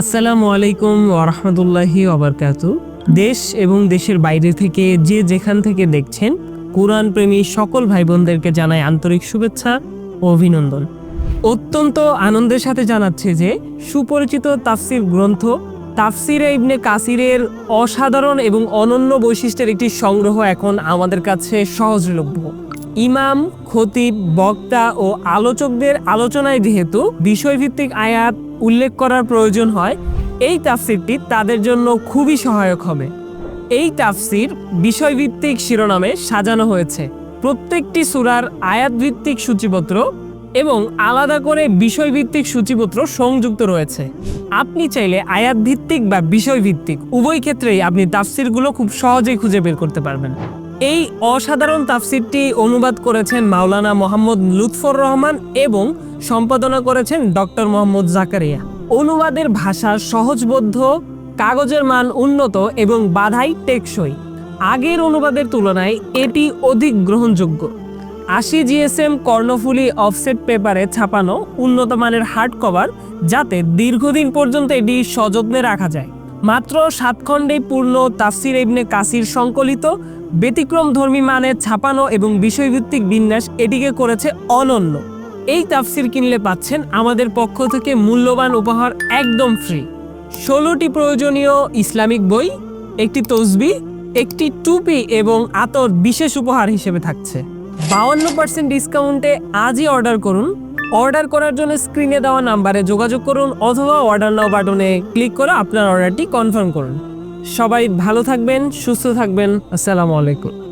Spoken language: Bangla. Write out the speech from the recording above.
আসসালামু আলাইকুম ওরহমতুল্লাহি ওবরকাত দেশ এবং দেশের বাইরে থেকে যে যেখান থেকে দেখছেন, কোরআন প্রেমী সকল ভাই বোনদেরকে জানাই আন্তরিক শুভেচ্ছা ও অভিনন্দন। অত্যন্ত আনন্দের সাথে জানাচ্ছে যে, সুপরিচিত তাফসির গ্রন্থ তাফসিরে ইবনে কাসিরের অসাধারণ এবং অনন্য বৈশিষ্ট্যের একটি সংগ্রহ এখন আমাদের কাছে সহজলভ্য। ইমাম, খতিব, বক্তা ও আলোচকদের আলোচনায় যেহেতু বিষয়ভিত্তিক আয়াত উল্লেখ করার প্রয়োজন হয়, এই তাফসিরটি তাদের জন্য খুবই সহায়ক হবে। এই তাফসির বিষয়ভিত্তিক শিরোনামে সাজানো হয়েছে। প্রত্যেকটি সূরার আয়াতভিত্তিক সূচিপত্র এবং আলাদা করে বিষয়ভিত্তিক সূচিপত্র সংযুক্ত রয়েছে। আপনি চাইলে আয়াত ভিত্তিক বা বিষয়ভিত্তিক, উভয় ক্ষেত্রেই আপনি তাফসিরগুলো খুব সহজেই খুঁজে বের করতে পারবেন। এই অসাধারণ তাফসিরটি অনুবাদ করেছেন মাওলানা মোহাম্মদ লুৎফর রহমান এবং সম্পাদনা করেছেন ডক্টর মোহাম্মদ জাকারিয়া। অনুবাদের ভাষা সহজবোধ্য কাগজের মান উন্নত এবং বাধাই টেকসই। আগের অনুবাদের তুলনায় এটি অধিক গ্রহণযোগ্য। আশি জিএসএম কর্ণফুলি অফসেট পেপারে ছাপানো উন্নত মানের হার্ড কভার যাতে দীর্ঘদিন পর্যন্ত এটি সযত্নে রাখা যায়। মাত্র সাত খণ্ডে পূর্ণ তাফসির ইবনে কাসির সংকলিত ব্যতিক্রম ধর্মী মানের ছাপানো এবং বিষয়ভিত্তিক বিন্যাস এটিকে করেছে অনন্য। এই তাফসির কিনলে পাচ্ছেন আমাদের পক্ষ থেকে মূল্যবান উপহার একদম ফ্রি। ষোলোটি প্রয়োজনীয় ইসলামিক বই, একটি তসবি, একটি টুপি এবং আতর বিশেষ উপহার হিসেবে থাকছে। বাউন্ন পার্সেন্ট ডিসকাউন্টে আজই অর্ডার করুন। অর্ডার করার জন্য স্ক্রিনে দেওয়া নাম্বারে যোগাযোগ করুন অথবা অর্ডার নাও বাটনে ক্লিক করে আপনার অর্ডারটি কনফার্ম করুন। সবাই ভালো থাকবেন, সুস্থ থাকবেন। আসসালামু আলাইকুম।